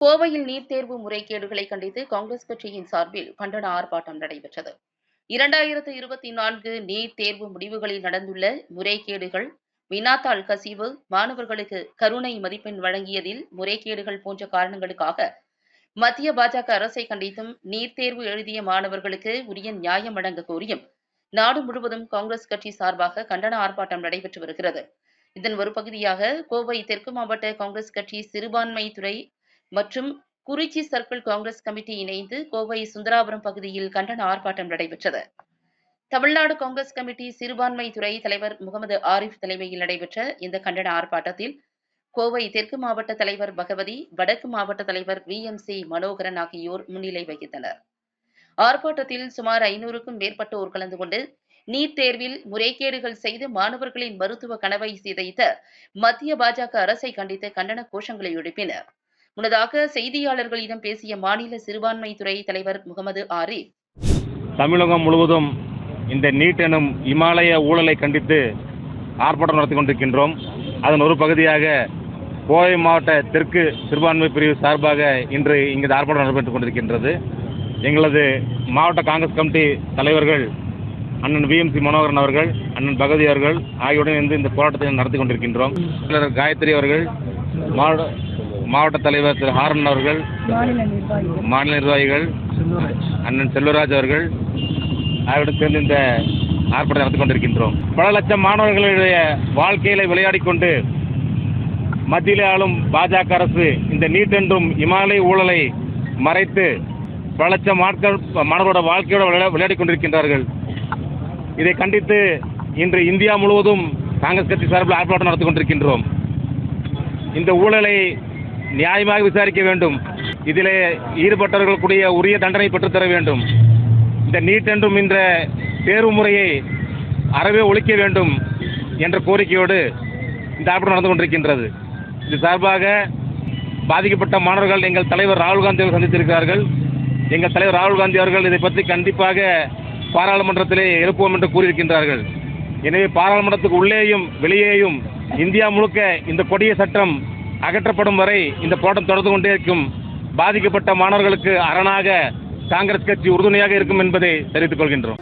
கோவையில் நீட் தேர்வு முறைகேடுகளை கண்டித்து காங்கிரஸ் கட்சியின் சார்பில் கண்டன ஆர்ப்பாட்டம் நடைபெற்றது. இரண்டாயிரத்து இருபத்தி நான்கு நீட் தேர்வு முடிவுகளில் நடந்துள்ள முறைகேடுகள் வினாத்தாள் கசிவு மாணவர்களுக்கு கருணை மதிப்பெண் வழங்கியதில் முறைகேடுகள் போன்ற காரணங்களுக்காக மத்திய பாஜக அரசை கண்டித்தும் நீட் தேர்வு எழுதிய மாணவர்களுக்கு உரிய நியாயம் வழங்க கோரியும் நாடு முழுவதும் காங்கிரஸ் கட்சி சார்பாக கண்டன ஆர்ப்பாட்டம் நடைபெற்று வருகிறது. இதன் ஒரு பகுதியாக கோவை தெற்கு மாவட்ட காங்கிரஸ் கட்சி சிறுபான்மை துறை மற்றும் குறிச்சி சர்க்கிள் காங்கிரஸ் கமிட்டி இணைந்து கோவை சுந்தராபுரம் பகுதியில் கண்டன ஆர்ப்பாட்டம் நடைபெற்றது. தமிழ்நாடு காங்கிரஸ் கமிட்டி சிறுபான்மை துறை தலைவர் முகமது ஆரிஃப் தலைமையில் நடைபெற்ற இந்த கண்டன ஆர்ப்பாட்டத்தில் கோவை தெற்கு மாவட்ட தலைவர் பகவதி வடக்கு மாவட்ட தலைவர் வி எம் சி மனோகரன் ஆகியோர் முன்னிலை வகித்தனர். ஆர்ப்பாட்டத்தில் சுமார் ஐநூறுக்கும் மேற்பட்டோர் கலந்து கொண்டு நீட் தேர்வில் முறைகேடுகள் செய்து மாணவர்களின் மருத்துவ கனவை சிதைத்த மத்திய பாஜக அரசை கண்டித்து கண்டன கோஷங்களை எழுப்பினர். முன்னதாக செய்தியாளர்களிடம் பேசிய மாநில சிறுபான்மை துறை தலைவர் முகமது ஆரிஃப் தமிழகம் முழுவதும் இந்த நீட் எனும் இமாலய ஊழலை கண்டித்து ஆர்ப்பாட்டம் நடத்தி கொண்டிருக்கின்றோம். அதன் ஒரு பகுதியாக கோவை மாவட்ட தெற்கு சிறுபான்மை பிரிவு சார்பாக இன்று இங்கு ஆர்ப்பாட்டம் நடைபெற்றுக் கொண்டிருக்கின்றது. எங்களது மாவட்ட காங்கிரஸ் கமிட்டி தலைவர்கள் அண்ணன் விஎம்சி மனோகரன் அவர்கள் அண்ணன் பகவதி அவர்கள் ஆகியோருடன் இருந்து இந்த போராட்டத்தை நடத்தி கொண்டிருக்கின்றோம். காயத்ரி அவர்கள் மாவட்ட மாவட்ட தலைவர் திரு ஹாரன் அவர்கள் மாநில நிர்வாகிகள். அண்ணன் செல்வராஜ் அவர்கள் அவருடன் சேர்ந்து இந்த ஆர்ப்பாட்டம் நடத்தி கொண்டிருக்கின்றோம். பல லட்சம் மாணவர்களுடைய வாழ்க்கையில விளையாடிக் கொண்டு மத்தியிலே ஆளும் பாஜக அரசு இந்த நீட் என்றும் இமாலய ஊழலை மறைத்து பல லட்சம் ஆட்கள் மாணவர்களோட வாழ்க்கையோட விளையா விளையாடிக் கொண்டிருக்கின்றார்கள். இதை கண்டித்து இன்று இந்தியா முழுவதும் காங்கிரஸ் கட்சி சார்பில் ஆர்ப்பாட்டம் நடத்தி கொண்டிருக்கின்றோம். இந்த ஊழலை நியாயமாக விசாரிக்க வேண்டும். இதிலே ஈடுபட்டவர்களுக்குரிய உரிய தண்டனை பெற்றுத்தர வேண்டும். இந்த நீட் என்றும் இந்த தேர்வு முறையை அறவே ஒழிக்க வேண்டும் என்ற கோரிக்கையோடு இந்த ஆர்ப்பாட்டம் நடந்து கொண்டிருக்கின்றது. இது சார்பாக பாதிக்கப்பட்ட மாணவர்கள் எங்கள் தலைவர் ராகுல் காந்தி அவர்கள் சந்தித்திருக்கிறார்கள். எங்கள் தலைவர் ராகுல் காந்தி அவர்கள் இதை பற்றி கண்டிப்பாக பாராளுமன்றத்திலே எழுப்புவோம் என்று கூறியிருக்கின்றார்கள். எனவே பாராளுமன்றத்துக்கு உள்ளேயும் வெளியேயும் இந்தியா முழுக்க இந்த கொடிய சட்டம் அகற்றப்படும் வரை இந்த போராட்டம் தொடர்ந்து கொண்டே இருக்கும். பாதிக்கப்பட்ட மாணவர்களுக்கு அரணாக காங்கிரஸ் கட்சி உறுதுணையாக இருக்கும் என்பதை தெரிவித்துக் கொள்கின்றோம்.